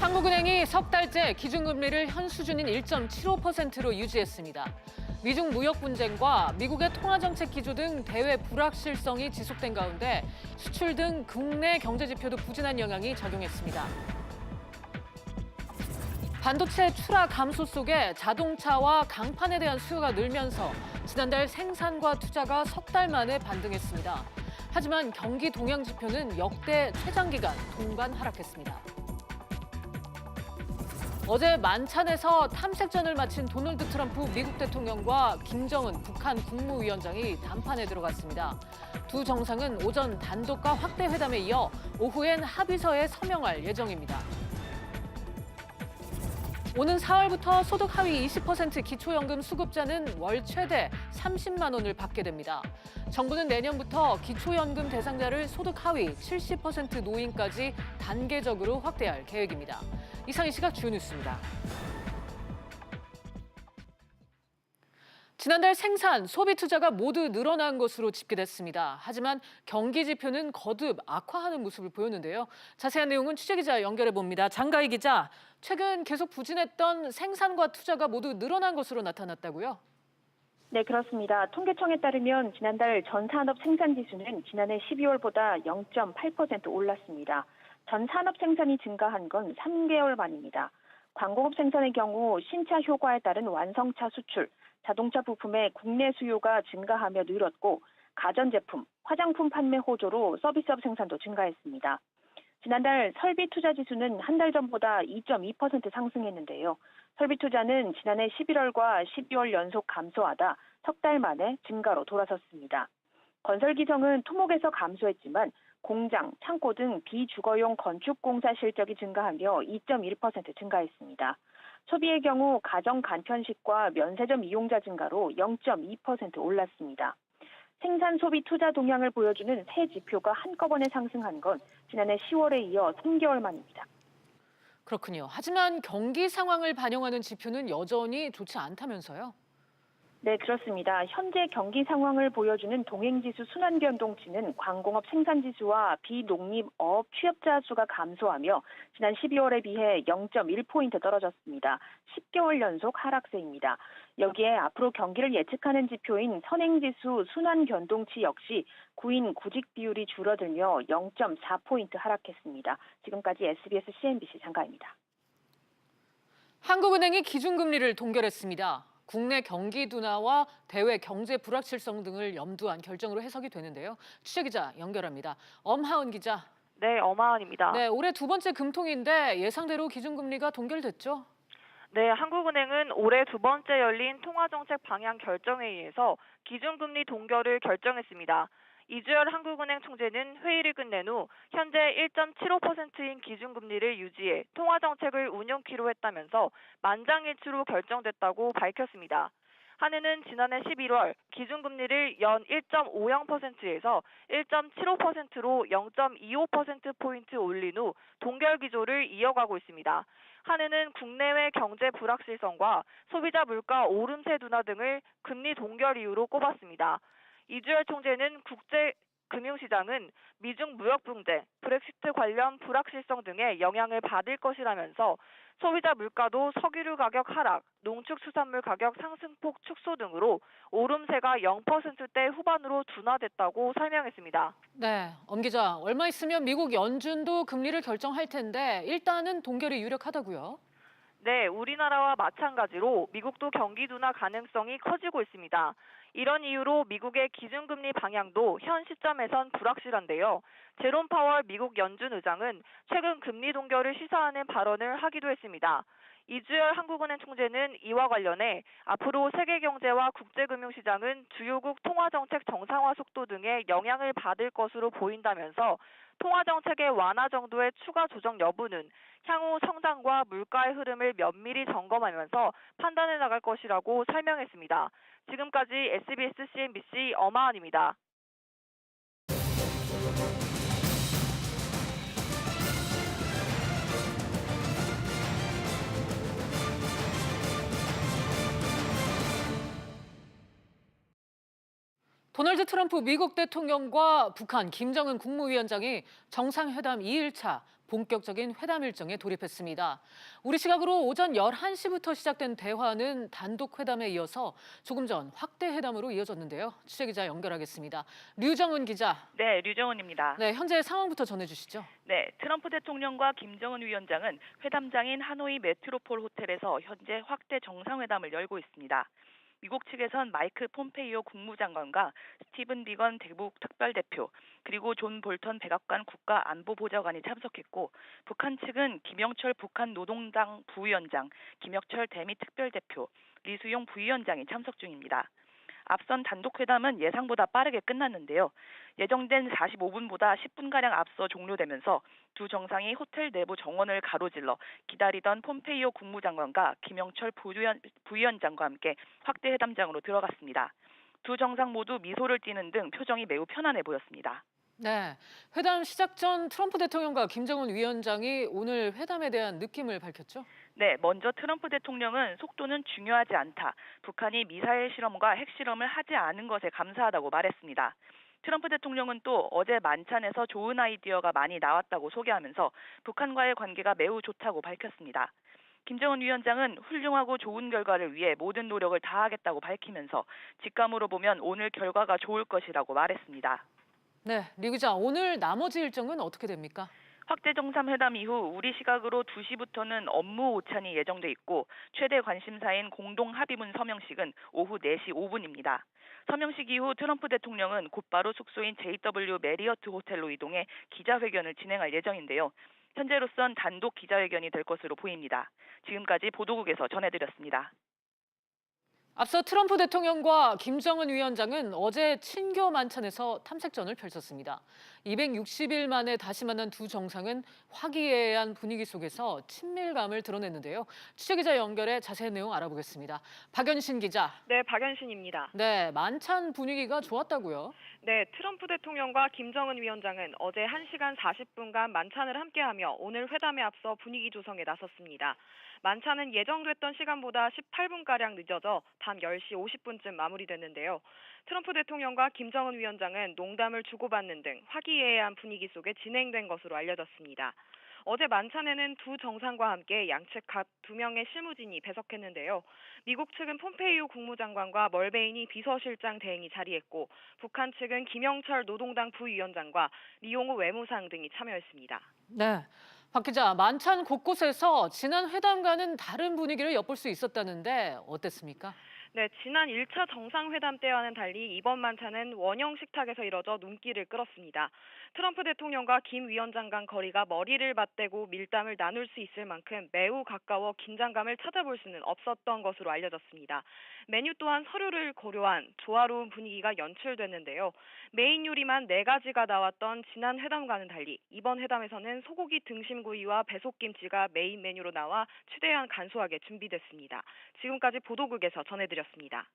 한국은행이 석 달째 기준금리를 현 수준인 1.75%로 유지했습니다. 미중 무역 분쟁과 미국의 통화정책 기조 등 대외 불확실성이 지속된 가운데 수출 등 국내 경제 지표도 부진한 영향이 작용했습니다. 반도체 출하 감소 속에 자동차와 강판에 대한 수요가 늘면서 지난달 생산과 투자가 석 달 만에 반등했습니다. 하지만 경기 동향 지표는 역대 최장 기간 동반 하락했습니다. 어제 만찬에서 탐색전을 마친 도널드 트럼프 미국 대통령과 김정은 북한 국무위원장이談판에 들어갔습니다. 두 정상은 오전 단독과 확대 회담에 이어 오후엔 합의서에 서명할 예정입니다. 오는 4월부터 소득 하위 20% 기초연금 수급자는 월 최대 30만 원을 받게 됩니다. 정부는 내년부터 기초연금 대상자를 소득 하위 70% 노인까지 단계적으로 확대할 계획입니다. 이상 이 시각 주요 뉴스입니다. 지난달 생산, 소비 투자가 모두 늘어난 것으로 집계됐습니다. 하지만 경기 지표는 거듭 악화하는 모습을 보였는데요. 자세한 내용은 취재기자 연결해 봅니다. 장가희 기자, 최근 계속 부진했던 생산과 투자가 모두 늘어난 것으로 나타났다고요? 네, 그렇습니다. 통계청에 따르면 지난달 전 산업 생산 지수는 지난해 12월보다 0.8% 올랐습니다. 전 산업 생산이 증가한 건 3개월 만입니다. 광공업 생산의 경우 신차 효과에 따른 완성차 수출, 자동차 부품의 국내 수요가 증가하며 늘었고 가전제품, 화장품 판매 호조로 서비스업 생산도 증가했습니다. 지난달 설비 투자 지수는 한 달 전보다 2.2% 상승했는데요. 설비 투자는 지난해 11월과 12월 연속 감소하다 석 달 만에 증가로 돌아섰습니다. 건설 기성은 토목에서 감소했지만 공장, 창고 등 비주거용 건축 공사 실적이 증가하며 2.1% 증가했습니다. 소비의 경우 가정 간편식과 면세점 이용자 증가로 0.2% 올랐습니다. 생산 소비 투자 동향을 보여주는 새 지표가 한꺼번에 상승한 건 지난해 10월에 이어 3개월 만입니다. 그렇군요. 하지만 경기 상황을 반영하는 지표는 여전히 좋지 않다면서요? 네, 그렇습니다. 현재 경기 상황을 보여주는 동행지수 순환변동치는 광공업 생산지수와 비농립업 취업자 수가 감소하며 지난 12월에 비해 0.1포인트 떨어졌습니다. 10개월 연속 하락세입니다. 여기에 앞으로 경기를 예측하는 지표인 선행지수 순환변동치 역시 구인 구직 비율이 줄어들며 0.4포인트 하락했습니다. 지금까지 SBS CNBC 장가입니다. 한국은행이 기준금리를 동결했습니다. 국내 경기 둔화와 대외 경제 불확실성 등을 염두한 결정으로 해석이 되는데요. 취재 기자 연결합니다. 엄하은 기자. 네, 어마은입니다. 네, 올해 두 번째 금통인데 예상대로 기준금리가 동결됐죠? 네, 한국은행은 올해 두 번째 열린 통화정책 방향 결정회의에서 기준금리 동결을 결정했습니다. 이주열 한국은행 총재는 회의를 끝낸 후 현재 1.75%인 기준금리를 유지해 통화정책을 운영키로 했다면서 만장일치로 결정됐다고 밝혔습니다. 한은은 지난해 11월 기준금리를 연 1.50%에서 1.75%로 0.25%포인트 올린 후 동결 기조를 이어가고 있습니다. 한은은 국내외 경제 불확실성과 소비자 물가 오름세 둔화 등을 금리 동결 이유로 꼽았습니다. 이주열 총재는 국제 금융시장은 미중 무역 분쟁, 브렉시트 관련 불확실성 등의 영향을 받을 것이라면서 소비자 물가도 석유류 가격 하락, 농축수산물 가격 상승폭 축소 등으로 오름세가 0%대 후반으로 둔화됐다고 설명했습니다. 네, 엄 기자. 얼마 있으면 미국 연준도 금리를 결정할 텐데 일단은 동결이 유력하다고요? 네, 우리나라와 마찬가지로 미국도 경기 둔화 가능성이 커지고 있습니다. 이런 이유로 미국의 기준금리 방향도 현 시점에선 불확실한데요. 제롬 파월 미국 연준 의장은 최근 금리 동결을 시사하는 발언을 하기도 했습니다. 이주열 한국은행 총재는 이와 관련해 앞으로 세계 경제와 국제금융시장은 주요국 통화정책 정상화 속도 등의 영향을 받을 것으로 보인다면서 통화 정책의 완화 정도의 추가 조정 여부는 향후 성장과 물가의 흐름을 면밀히 점검하면서 판단해 나갈 것이라고 설명했습니다. 지금까지 SBS CNBC 어마은입니다. 도널드 트럼프 미국 대통령과 북한 김정은 국무위원장이 정상회담 2일차 본격적인 회담 일정에 돌입했습니다. 우리 시각으로 오전 11시부터 시작된 대화는 단독 회담에 이어서 조금 전 확대 회담으로 이어졌는데요. 취재 기자 연결하겠습니다. 류정은 기자. 네, 류정은입니다. 네, 현재 상황부터 전해 주시죠. 네, 트럼프 대통령과 김정은 위원장은 회담장인 하노이 메트로폴 호텔에서 현재 확대 정상회담을 열고 있습니다. 미국 측에선 마이크 폼페이오 국무장관과 스티븐 비건 대북 특별대표 그리고 존 볼턴 백악관 국가안보보좌관이 참석했고 북한 측은 김영철 북한 노동당 부위원장, 김혁철 대미 특별대표, 리수용 부위원장이 참석 중입니다. 앞선 단독 회담은 예상보다 빠르게 끝났는데요. 예정된 45분보다 10분가량 앞서 종료되면서 두 정상이 호텔 내부 정원을 가로질러 기다리던 폼페이오 국무장관과 김영철 부위원, 부위원장과 함께 확대 회담장으로 들어갔습니다. 두 정상 모두 미소를 띠는 등 표정이 매우 편안해 보였습니다. 네, 회담 시작 전 트럼프 대통령과 김정은 위원장이 오늘 회담에 대한 느낌을 밝혔죠. 네, 먼저 트럼프 대통령은 속도는 중요하지 않다. 북한이 미사일 실험과 핵실험을 하지 않은 것에 감사하다고 말했습니다. 트럼프 대통령은 또 어제 만찬에서 좋은 아이디어가 많이 나왔다고 소개하면서 북한과의 관계가 매우 좋다고 밝혔습니다. 김정은 위원장은 훌륭하고 좋은 결과를 위해 모든 노력을 다하겠다고 밝히면서 직감으로 보면 오늘 결과가 좋을 것이라고 말했습니다. 네, 리 기자, 오늘 나머지 일정은 어떻게 됩니까? 확대 정상회담 이후 우리 시각으로 2시부터는 업무 오찬이 예정돼 있고 최대 관심사인 공동 합의문 서명식은 오후 4시 5분입니다. 서명식 이후 트럼프 대통령은 곧바로 숙소인 JW 메리어트 호텔로 이동해 기자회견을 진행할 예정인데요. 현재로선 단독 기자회견이 될 것으로 보입니다. 지금까지 보도국에서 전해드렸습니다. 앞서 트럼프 대통령과 김정은 위원장은 어제 친교 만찬에서 탐색전을 펼쳤습니다. 260일 만에 다시 만난 두 정상은 화기애애한 분위기 속에서 친밀감을 드러냈는데요. 취재 기자 연결해 자세한 내용 알아보겠습니다. 박연신 기자. 네, 박연신입니다. 네, 만찬 분위기가 좋았다고요. 네, 트럼프 대통령과 김정은 위원장은 어제 1시간 40분간 만찬을 함께하며 오늘 회담에 앞서 분위기 조성에 나섰습니다. 만찬은 예정됐던 시간보다 18분가량 늦어져 밤 10시 50분쯤 마무리됐는데요. 트럼프 대통령과 김정은 위원장은 농담을 주고받는 등 화기애애한 분위기 속에 진행된 것으로 알려졌습니다. 어제 만찬에는 두 정상과 함께 양측 각 두 명의 실무진이 배석했는데요. 미국 측은 폼페이오 국무장관과 멀베이니 비서실장 대행이 자리했고 북한 측은 김영철 노동당 부위원장과 리용호 외무상 등이 참여했습니다. 네. 박 기자, 만찬 곳곳에서 지난 회담과는 다른 분위기를 엿볼 수 있었다는데 어땠습니까? 네, 지난 1차 정상회담 때와는 달리 이번 만찬은 원형 식탁에서 이뤄져 눈길을 끌었습니다. 트럼프 대통령과 김 위원장 간 거리가 머리를 맞대고 밀담을 나눌 수 있을 만큼 매우 가까워 긴장감을 찾아볼 수는 없었던 것으로 알려졌습니다. 메뉴 또한 서류를 고려한 조화로운 분위기가 연출됐는데요. 메인 요리만 네 가지가 나왔던 지난 회담과는 달리 이번 회담에서는 소고기 등심구이와 배속김치가 메인 메뉴로 나와 최대한 간소하게 준비됐습니다. 지금까지 보도국에서 전해드렸습니다.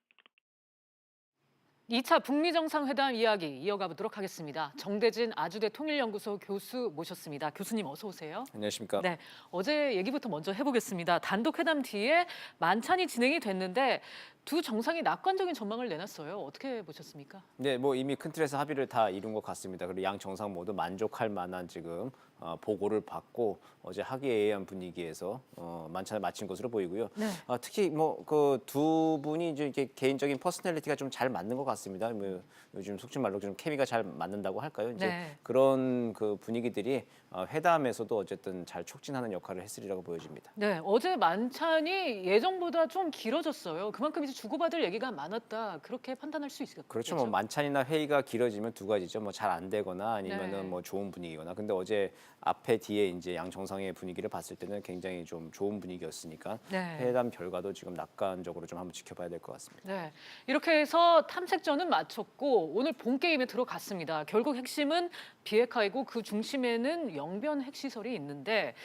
2차 북미 정상회담 이야기 이어가 보도록 하겠습니다. 정대진 아주대 통일연구소 교수 모셨습니다. 교수님 어서 오세요. 안녕하십니까. 네, 어제 얘기부터 먼저 해보겠습니다. 단독 회담 뒤에 만찬이 진행이 됐는데 두 정상이 낙관적인 전망을 내놨어요. 어떻게 보셨습니까? 네, 뭐 이미 큰 틀에서 합의를 다 이룬 것 같습니다. 그리고 양 정상 모두 만족할 만한 지금 어, 보고를 받고 어제 화기애애한 분위기에서 어, 만찬을 마친 것으로 보이고요. 네. 아, 특히 뭐 그 두 분이 이제 이렇게 개인적인 퍼스널리티가 좀 잘 맞는 것 같습니다. 뭐 요즘 속된 말로 좀 케미가 잘 맞는다고 할까요? 이제 네. 그런 그 분위기들이 어, 회담에서도 어쨌든 잘 촉진하는 역할을 했으리라고 보여집니다. 네, 어제 만찬이 예정보다 좀 길어졌어요. 그만큼 이제 주고받을 얘기가 많았다. 그렇게 판단할 수 있겠죠. 그렇죠. 뭐 만찬이나 회의가 길어지면 두 가지죠. 뭐 잘 안 되거나 아니면은 네. 뭐 좋은 분위기거나. 근데 어제 앞에 뒤에 이제 양 정상의 분위기를 봤을 때는 굉장히 좀 좋은 분위기였으니까 네. 회담 결과도 지금 낙관적으로 좀 한번 지켜봐야 될 것 같습니다. 네, 이렇게 해서 탐색전은 마쳤고 오늘 본 게임에 들어갔습니다. 결국 핵심은 비핵화이고 그 중심에는 영변 핵시설이 있는데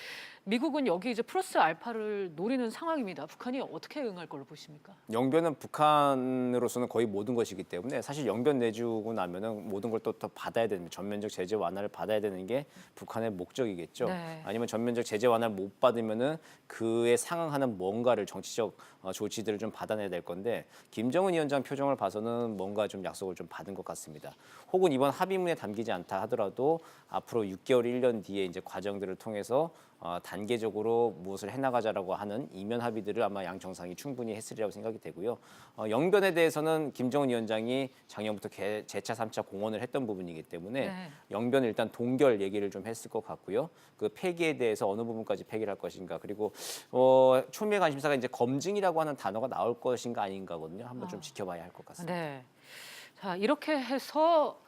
미국은 여기 이제 플러스 알파를 노리는 상황입니다. 북한이 어떻게 응할 걸로 보십니까? 영변은 북한으로서는 거의 모든 것이기 때문에 사실 영변 내주고 나면은 모든 걸 또 더 받아야 되는 전면적 제재 완화를 받아야 되는 게 북한의 목적이겠죠. 네. 아니면 전면적 제재 완화를 못 받으면은 그에 상응하는 뭔가를 정치적 어, 조치들을 좀 받아내야 될 건데 김정은 위원장 표정을 봐서는 뭔가 좀 약속을 좀 받은 것 같습니다. 혹은 이번 합의문에 담기지 않다 하더라도 앞으로 6개월, 1년 뒤에 이제 과정들을 통해서 어, 단계적으로 무엇을 해나가자라고 하는 이면 합의들을 아마 양 정상이 충분히 했으리라고 생각이 되고요. 어, 영변에 대해서는 김정은 위원장이 작년부터 개, 재차 3차 공언을 했던 부분이기 때문에 네. 영변 일단 동결 얘기를 좀 했을 것 같고요. 그 폐기에 대해서 어느 부분까지 폐기를 할 것인가 그리고 어, 초미의 관심사가 이제 검증이라고 하는 단어가 나올 것인가 아닌가거든요. 한번 좀 지켜봐야 할 것 같습니다. 네. 자 이렇게 해서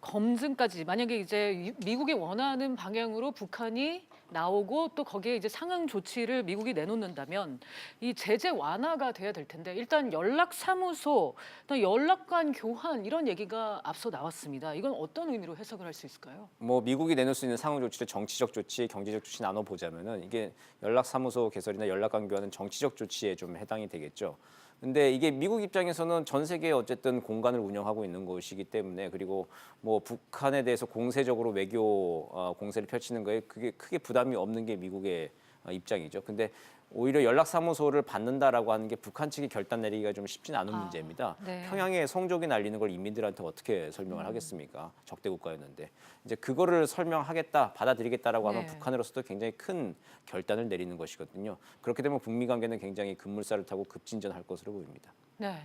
검증까지 만약에 이제 유- 미국이 원하는 방향으로 북한이 나오고 또 거기에 이제 상응 조치를 미국이 내놓는다면 이 제재 완화가 돼야 될 텐데 일단 연락 사무소, 또 연락관 교환 이런 얘기가 앞서 나왔습니다. 이건 어떤 의미로 해석을 할 수 있을까요? 뭐 미국이 내놓을 수 있는 상응 조치를 정치적 조치, 경제적 조치 나눠 보자면은 이게 연락 사무소 개설이나 연락 관계와는 정치적 조치에 좀 해당이 되겠죠. 근데 이게 미국 입장에서는 전 세계에 어쨌든 공간을 운영하고 있는 것이기 때문에 그리고 뭐 북한에 대해서 공세적으로 외교 어, 공세를 펼치는 거에 그게 크게 부담이 없는 게 미국의 어, 입장이죠. 근데 오히려 연락 사무소를 받는다라고 하는 게 북한 측이 결단 내리기가 좀 쉽진 않은 아, 문제입니다. 네. 평양에 성적이 날리는 걸 인민들한테 어떻게 설명을 하겠습니까? 적대 국가였는데 이제 그거를 설명하겠다, 받아들이겠다라고 하면 네. 북한으로서도 굉장히 큰 결단을 내리는 것이거든요. 그렇게 되면 북미 관계는 굉장히 급물살을 타고 급진전할 것으로 보입니다. 네.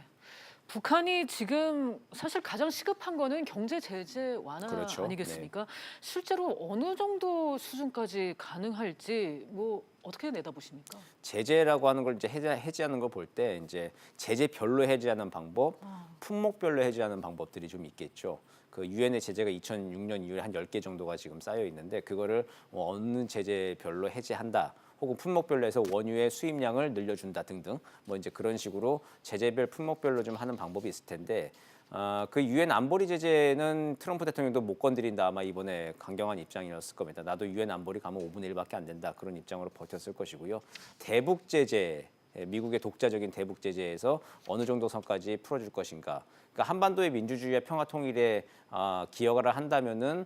북한이 지금 사실 가장 시급한 거는 경제 제재 완화 그렇죠. 아니겠습니까? 실제로 어느 정도 수준까지 가능할지 뭐 어떻게 내다보십니까? 제재라고 하는 걸 이제 해제, 해제하는 걸 볼 때 이제 제재별로 해제하는 방법, 아. 품목별로 해제하는 방법들이 좀 있겠죠. 그 유엔의 제재가 2006년 이후에 한 10개 정도가 지금 쌓여 있는데 그거를 뭐 어느 제재별로 해제한다. 혹은 품목별로 해서 원유의 수입량을 늘려준다 등등 뭐 이제 그런 식으로 제재별 품목별로 좀 하는 방법이 있을 텐데 아, 그 유엔 안보리 제재는 트럼프 대통령도 못 건드린다 아마 이번에 강경한 입장이었을 겁니다. 나도 유엔 안보리 가면 5분의 1밖에 안 된다 그런 입장으로 버텼을 것이고요. 대북 제재 예, 미국의 독자적인 대북 제재에서 어느 정도 선까지 풀어줄 것인가. 그러니까 한반도의 민주주의와 평화 통일에 아, 기여를 한다면은 어,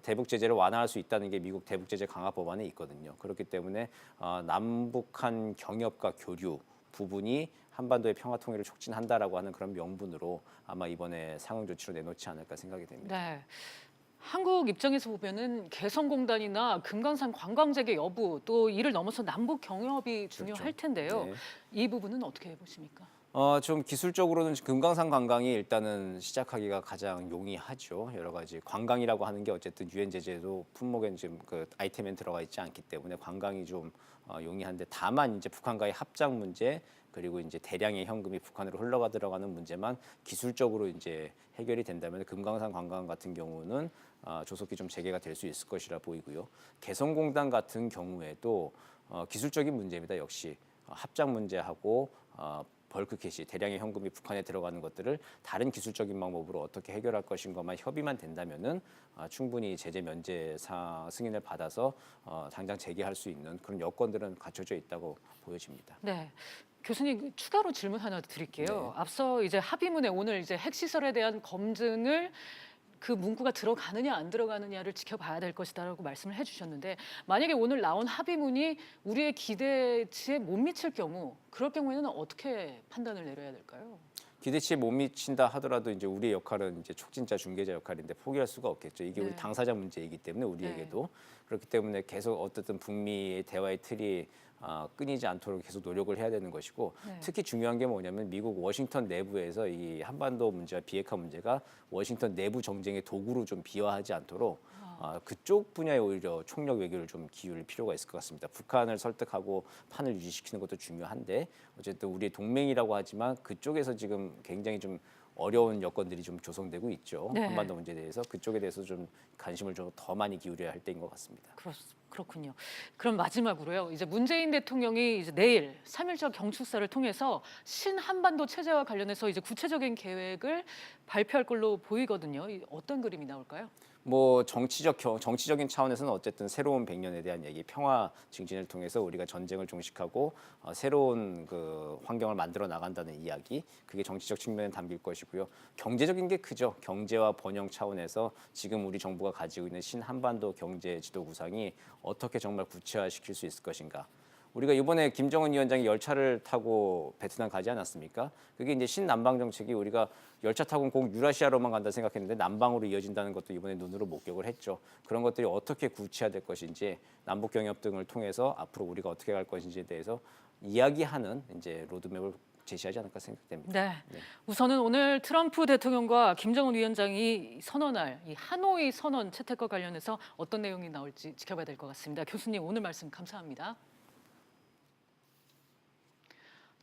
대북 제재를 완화할 수 있다는 게 미국 대북 제재 강화 법안에 있거든요. 그렇기 때문에 어, 남북한 경협과 교류 부분이 한반도의 평화 통일을 촉진한다라고 하는 그런 명분으로 아마 이번에 상응 조치로 내놓지 않을까 생각이 됩니다. 네. 한국 입장에서 보면은 개성공단이나 금강산 관광 재개 여부 또 이를 넘어서 남북 경협이 중요할 텐데요. 네. 이 부분은 어떻게 보십니까? 어, 좀 기술적으로는 금강산 관광이 일단은 시작하기가 가장 용이하죠. 여러 가지 관광이라고 하는 게 어쨌든 유엔 제재도 품목에 지금 그 아이템에 들어가 있지 않기 때문에 관광이 좀 어, 용이한데 다만 이제 북한과의 합작 문제 그리고 이제 대량의 현금이 북한으로 흘러가 들어가는 문제만 기술적으로 이제 해결이 된다면 금강산 관광 같은 경우는 어, 조속히 좀 재개가 될 수 있을 것이라 보이고요. 개성공단 같은 경우에도 어, 기술적인 문제입니다. 역시 어, 합작 문제하고 어, 벌크 캐시 대량의 현금이 북한에 들어가는 것들을 다른 기술적인 방법으로 어떻게 해결할 것인가만 협의만 된다면은 아, 충분히 제재 면제 사 승인을 받아서 어, 당장 재개할 수 있는 그런 여건들은 갖춰져 있다고 보여집니다. 네. 교수님 추가로 질문 하나 드릴게요. 네. 앞서 이제 합의문에 오늘 이제 핵시설에 대한 검증을 그 문구가 들어가느냐 안 들어가느냐를 지켜봐야 될 것이다라고 말씀을 해주셨는데 만약에 오늘 나온 합의문이 우리의 기대치에 못 미칠 경우 그럴 경우에는 어떻게 판단을 내려야 될까요? 기대치에 못 미친다 하더라도 이제 우리의 역할은 이제 촉진자 중개자 역할인데 포기할 수가 없겠죠. 이게 네. 우리 당사자 문제이기 때문에 우리에게도 그렇기 때문에 계속 어쨌든 북미의 대화의 틀이 아, 끊이지 않도록 계속 노력을 해야 되는 것이고 네. 특히 중요한 게 뭐냐면 미국 워싱턴 내부에서 이 한반도 문제와 비핵화 문제가 워싱턴 내부 정쟁의 도구로 좀 비화하지 않도록 아, 그쪽 분야에 오히려 총력 외교를 좀 기울일 필요가 있을 것 같습니다. 북한을 설득하고 판을 유지시키는 것도 중요한데 어쨌든 우리의 동맹이라고 하지만 그쪽에서 지금 굉장히 좀 어려운 여건들이 좀 조성되고 있죠. 네. 한반도 문제에 대해서 그쪽에 대해서 좀 관심을 좀 더 많이 기울여야 할 때인 것 같습니다. 그렇, 그렇군요. 그럼 마지막으로요. 이제 문재인 대통령이 이제 내일 3일절 경축사를 통해서 신한반도 체제와 관련해서 이제 구체적인 계획을 발표할 걸로 보이거든요. 이 어떤 그림이 나올까요? 뭐 정치적 겨- 정치적인 차원에서는 어쨌든 새로운 100년에 대한 얘기, 평화 증진을 통해서 우리가 전쟁을 종식하고 어, 새로운 그 환경을 만들어 나간다는 이야기, 그게 정치적 측면에 담길 것이고요. 경제적인 게 크죠. 경제와 번영 차원에서 지금 우리 정부가 가지고 있는 신한반도 경제 지도 구상이 어떻게 정말 구체화시킬 수 있을 것인가. 우리가 이번에 김정은 위원장이 열차를 타고 베트남 가지 않았습니까? 그게 이제 신남방 정책이 우리가 열차 타고 꼭 유라시아로만 간다 생각했는데 남방으로 이어진다는 것도 이번에 눈으로 목격을 했죠. 그런 것들이 어떻게 구체화될 것인지 남북 경협 등을 통해서 앞으로 우리가 어떻게 갈 것인지에 대해서 이야기하는 이제 로드맵을 제시하지 않을까 생각됩니다. 네. 우선은 오늘 트럼프 대통령과 김정은 위원장이 선언할 이 하노이 선언 채택과 관련해서 어떤 내용이 나올지 지켜봐야 될 것 같습니다. 교수님 오늘 말씀 감사합니다.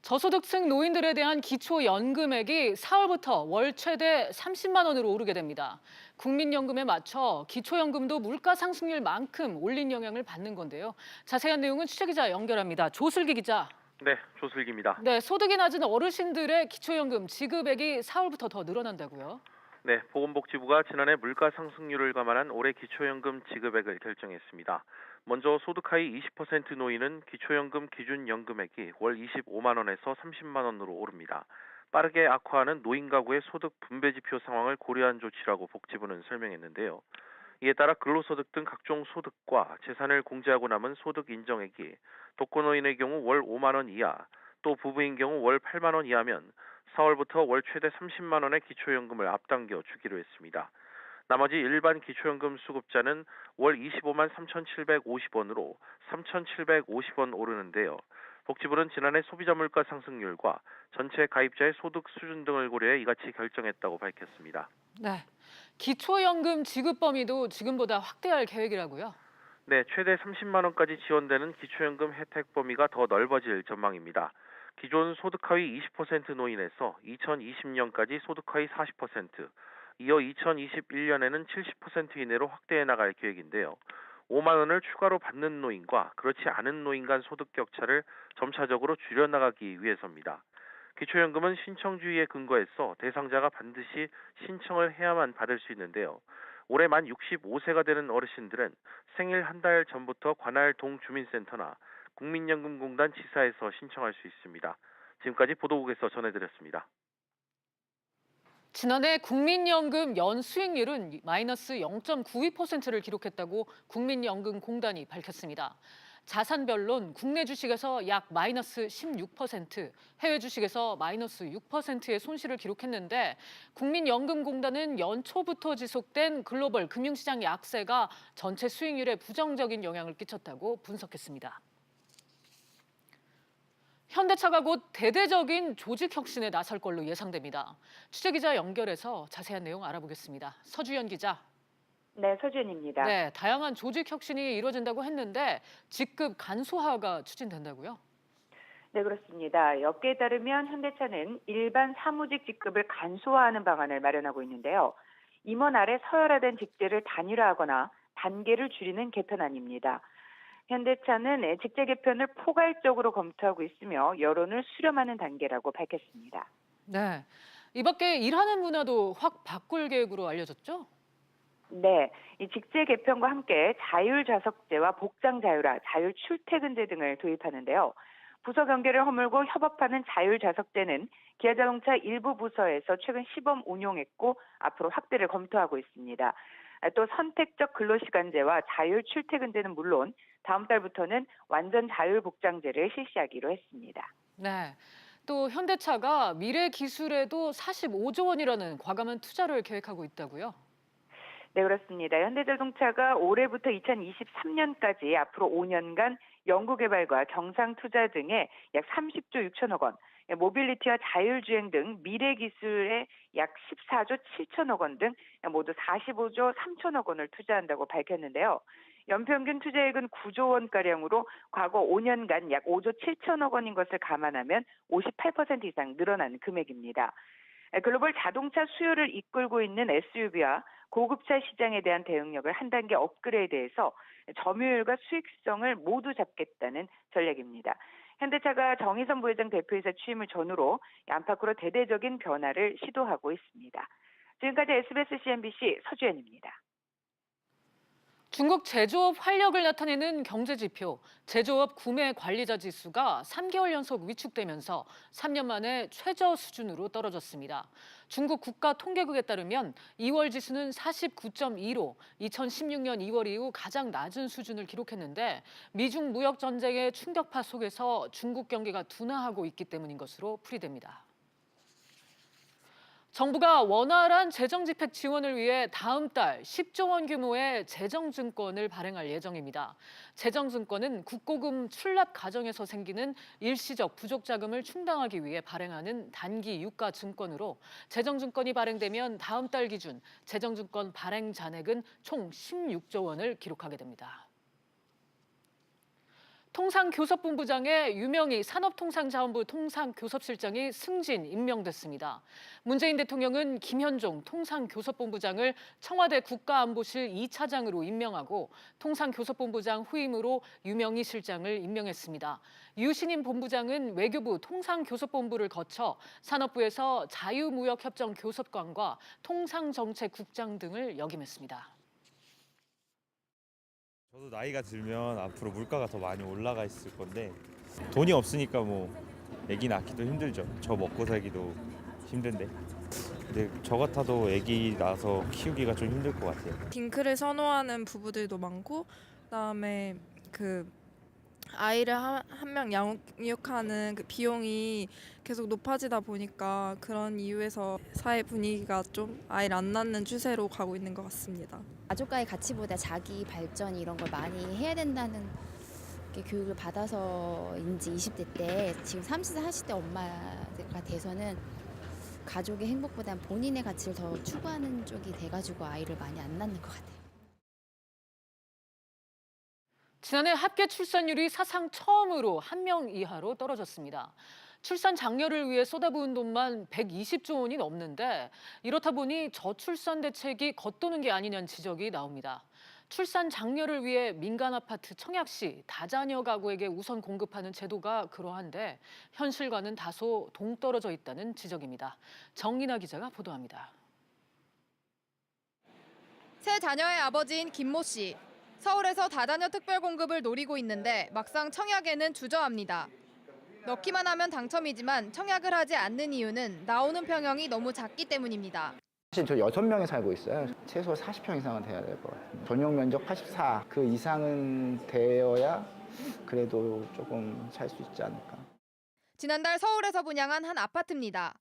저소득층 노인들에 대한 기초연금액이 4월부터 월 최대 30만 원으로 오르게 됩니다. 국민연금에 맞춰 기초연금도 물가 상승률만큼 올린 영향을 받는 건데요. 자세한 내용은 취재기자 연결합니다. 조슬기 기자. 네, 조슬기입니다. 네, 소득이 낮은 어르신들의 기초연금 지급액이 4월부터 더 늘어난다고요. 네, 보건복지부가 지난해 물가 상승률을 감안한 올해 기초연금 지급액을 결정했습니다. 먼저 소득 하위 20% 노인은 기초연금 기준 연금액이 월 25만 원에서 30만 원으로 오릅니다. 빠르게 악화하는 노인 가구의 소득 분배 지표 상황을 고려한 조치라고 복지부는 설명했는데요. 이에 따라 근로소득 등 각종 소득과 재산을 공제하고 남은 소득 인정액이 독거노인의 경우 월 5만 원 이하, 또 부부인 경우 월 8만 원 이하면 4월부터 월 최대 30만 원의 기초연금을 앞당겨 주기로 했습니다. 나머지 일반 기초연금 수급자는 월 25만 3,750원으로 3,750원 오르는데요. 복지부는 지난해 소비자 물가 상승률과 전체 가입자의 소득 수준 등을 고려해 이같이 결정했다고 밝혔습니다. 네. 기초연금 지급 범위도 지금보다 확대할 계획이라고요. 네, 최대 30만 원까지 지원되는 기초연금 혜택 범위가 더 넓어질 전망입니다. 기존 소득 하위 20% 노인에서 2020년까지 소득 하위 40%, 이어 2021년에는 70% 이내로 확대해 나갈 계획인데요. 5만 원을 추가로 받는 노인과 그렇지 않은 노인 간 소득 격차를 점차적으로 줄여 나가기 위해서입니다. 기초연금은 신청주의에 근거해서 대상자가 반드시 신청을 해야만 받을 수 있는데요. 올해 만 65세가 되는 어르신들은 생일 한 달 전부터 관할 동주민센터나 국민연금공단 지사에서 신청할 수 있습니다. 지금까지 보도국에서 전해드렸습니다. 지난해 국민연금 연수익률은 마이너스 0.92%를 기록했다고 국민연금공단이 밝혔습니다. 자산별론 국내 주식에서 약 마이너스 16%, 해외 주식에서 마이너스 6%의 손실을 기록했는데 국민연금공단은 연초부터 지속된 글로벌 금융시장 약세가 전체 수익률에 부정적인 영향을 끼쳤다고 분석했습니다. 현대차가 곧 대대적인 조직 혁신에 나설 걸로 예상됩니다. 취재기자 연결해서 자세한 내용 알아보겠습니다. 서주연 기자. 네, 서준입니다. 네, 다양한 조직 혁신이 이루어진다고 했는데 직급 간소화가 추진된다고요? 네, 그렇습니다. 업계에 따르면 현대차는 일반 사무직 직급을 간소화하는 방안을 마련하고 있는데요. 임원 아래 서열화된 직제를 단일화하거나 단계를 줄이는 개편안입니다. 현대차는 직제 개편을 포괄적으로 검토하고 있으며 여론을 수렴하는 단계라고 밝혔습니다. 네. 이 밖에 일하는 문화도 확 바꿀 계획으로 알려졌죠? 네, 이 직제 개편과 함께 자율 좌석제와 복장 자율화, 자율 출퇴근제 등을 도입하는데요. 부서 경계를 허물고 협업하는 자율 좌석제는 기아자동차 일부 부서에서 최근 시범 운용했고 앞으로 확대를 검토하고 있습니다. 아, 또 선택적 근로시간제와 자율 출퇴근제는 물론 다음 달부터는 완전 자율 복장제를 실시하기로 했습니다. 네. 또 현대차가 미래 기술에도 45조 원이라는 과감한 투자를 계획하고 있다고요? 네, 그렇습니다. 현대자동차가 올해부터 2023년까지 앞으로 5년간 연구개발과 경상투자 등에 약 30조 6천억 원, 모빌리티와 자율주행 등 미래 기술에 약 14조 7천억 원 등 모두 45조 3천억 원을 투자한다고 밝혔는데요. 연평균 투자액은 9조 원가량으로 과거 5년간 약 5조 7천억 원인 것을 감안하면 58% 이상 늘어난 금액입니다. 글로벌 자동차 수요를 이끌고 있는 SUV와 고급차 시장에 대한 대응력을 한 단계 업그레이드해서 점유율과 수익성을 모두 잡겠다는 전략입니다. 현대차가 정의선 부회장 대표이사 취임을 전후로 안팎으로 대대적인 변화를 시도하고 있습니다. 지금까지 SBS CNBC 서주연입니다. 중국 제조업 활력을 나타내는 경제 지표, 제조업 구매 관리자 지수가 3개월 연속 위축되면서 3년 만에 최저 수준으로 떨어졌습니다. 중국 국가 통계국에 따르면 2월 지수는 49.2로 2016년 2월 이후 가장 낮은 수준을 기록했는데 미중 무역 전쟁의 충격파 속에서 중국 경기가 둔화하고 있기 때문인 것으로 풀이됩니다. 정부가 원활한 재정 집행 지원을 위해 다음 달 10조 원 규모의 재정증권을 발행할 예정입니다. 재정증권은 국고금 출납 과정에서 생기는 일시적 부족 자금을 충당하기 위해 발행하는 단기 유가 증권으로 재정증권이 발행되면 다음 달 기준 재정증권 발행 잔액은 총 16조 원을 기록하게 됩니다. 통상교섭본부장에 유명희 산업통상자원부 통상교섭실장이 승진 임명됐습니다. 문재인 대통령은 김현종 통상교섭본부장을 청와대 국가안보실 2차장으로 임명하고 통상교섭본부장 후임으로 유명희 실장을 임명했습니다. 유신임 본부장은 외교부 통상교섭본부를 거쳐 산업부에서 자유무역협정 교섭관과 통상정책국장 등을 역임했습니다. 저도 나이가 들면 앞으로 물가가 더 많이 올라가 있을 건데 돈이 없으니까 뭐 아기 낳기도 힘들죠. 저 먹고 살기도 힘든데. 근데 저 같아도 아기 낳아서 키우기가 좀 힘들 것 같아요. 딩크를 선호하는 부부들도 많고 그다음에 그 아이를 한 명 양육하는 그 비용이 계속 높아지다 보니까 그런 이유에서 사회 분위기가 좀 아이를 안 낳는 추세로 가고 있는 것 같습니다. 가족과의 가치보다 자기 발전 이런 걸 많이 해야 된다는 게 교육을 받아서인지 20대 때 지금 30대 40대 엄마가 돼서는 가족의 행복보단 본인의 가치를 더 추구하는 쪽이 돼가지고 아이를 많이 안 낳는 것 같아요. 지난해 합계 출산율이 사상 처음으로 한 명 이하로 떨어졌습니다. 출산 장려를 위해 쏟아부은 돈만 120조 원이 넘는데 이렇다 보니 저출산 대책이 겉도는 게 아니냐는 지적이 나옵니다. 출산 장려를 위해 민간 아파트 청약시 다자녀 가구에게 우선 공급하는 제도가 그러한데 현실과는 다소 동떨어져 있다는 지적입니다. 정인아 기자가 보도합니다. 세 자녀의 아버지인 김모 씨. 서울에서 다자녀 특별 공급을 노리고 있는데 막상 청약에는 주저합니다. 넣기만 하면 당첨이지만 청약을 하지 않는 이유는 나오는 평형이 너무 작기 때문입니다. 사실 저 여섯 명이 살고 있어요. 최소 40평 이상은 돼야 될 것 같아요. 전용 면적 84. 그 이상은 되어야 그래도 조금 살 수 있지 않을까. 지난달 서울에서 분양한 한 아파트입니다.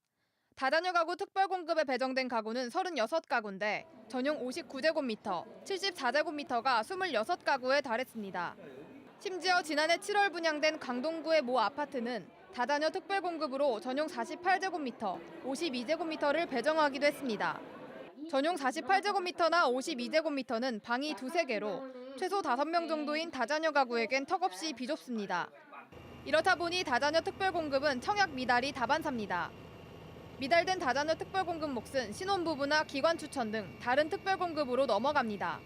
다자녀 가구 특별 공급에 배정된 가구는 36가구인데 전용 59제곱미터, 74제곱미터가 26가구에 달했습니다. 심지어 지난해 7월 분양된 강동구의 모 아파트는 다자녀 특별 공급으로 전용 48제곱미터, 52제곱미터를 배정하기도 했습니다. 전용 48제곱미터나 52제곱미터는 방이 두세 개로 최소 5명 정도인 다자녀 가구에겐 턱없이 비좁습니다. 이렇다 보니 다자녀 특별 공급은 청약 미달이 다반사입니다. 미달된 다자녀 특별 공급 몫은 신혼부부나 기관 추천 등 다른 특별 공급으로 넘어갑니다.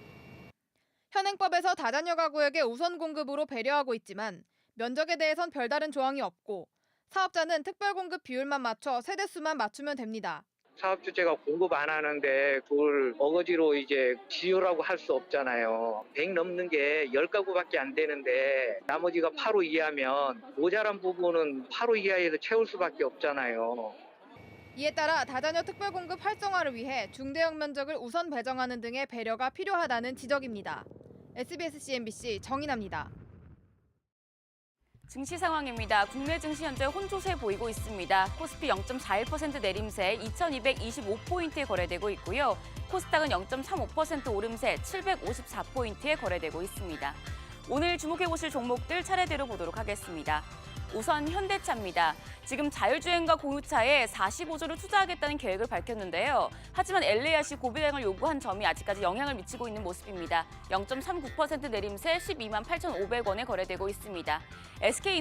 현행법에서 다자녀 가구에게 우선 공급으로 배려하고 있지만 면적에 대해선 별다른 조항이 없고 사업자는 특별 공급 비율만 맞춰 세대수만 맞추면 됩니다. 사업 주체가 공급 안 하는데 그걸 어거지로 이제 지으라고 할 수 없잖아요. 100 넘는 게 10가구밖에 안 되는데 나머지가 8호 이하면 모자란 부분은 8호 이하에서 채울 수밖에 없잖아요. 이에 따라 다자녀 특별 공급 활성화를 위해 중대형 면적을 우선 배정하는 등의 배려가 필요하다는 지적입니다. SBS CNBC 정인아입니다. 증시 상황입니다. 국내 증시 현재 혼조세 보이고 있습니다. 코스피 0.41% 내림세 2225포인트에 거래되고 있고요. 코스닥은 0.35% 오름세 754포인트에 거래되고 있습니다. 오늘 주목해 보실 종목들 차례대로 보도록 하겠습니다. 우선 현대차입니다. 지금 자율주행과 공유차에 45조를 투자하겠다는 계획을 밝혔는데요. 하지만 LARC 고비행을 요구한 점이 아직까지 영향을 미치고 있는 모습입니다. 0.39% 내림세 12만 8,500원에 거래되고 있습니다. SK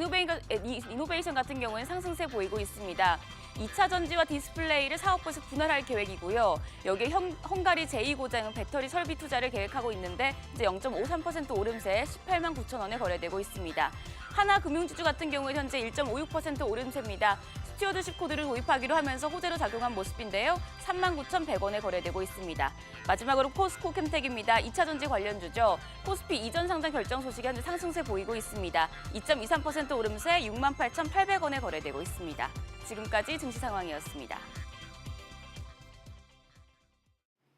이노베이션 같은 경우는 상승세 보이고 있습니다. 2차 전지와 디스플레이를 사업부에서 분할할 계획이고요. 여기에 헝, 헝가리 제2고장은 배터리 설비 투자를 계획하고 있는데 이제 0.53% 오름세 18만 9천 원에 거래되고 있습니다. 하나금융지주 같은 경우에 현재 1.56% 오름세입니다. 스튜어드십 코드를 도입하기로 하면서 호재로 작용한 모습인데요. 39,100원에 거래되고 있습니다. 마지막으로 포스코 캠텍입니다. 2차 전지 관련주죠. 코스피 이전 상장 결정 소식이 현재 상승세 보이고 있습니다. 2.23% 오름세 68,800원에 거래되고 있습니다. 지금까지 증시 상황이었습니다.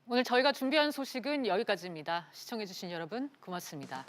오늘 저희가 준비한 소식은 여기까지입니다. 시청해주신 여러분 고맙습니다.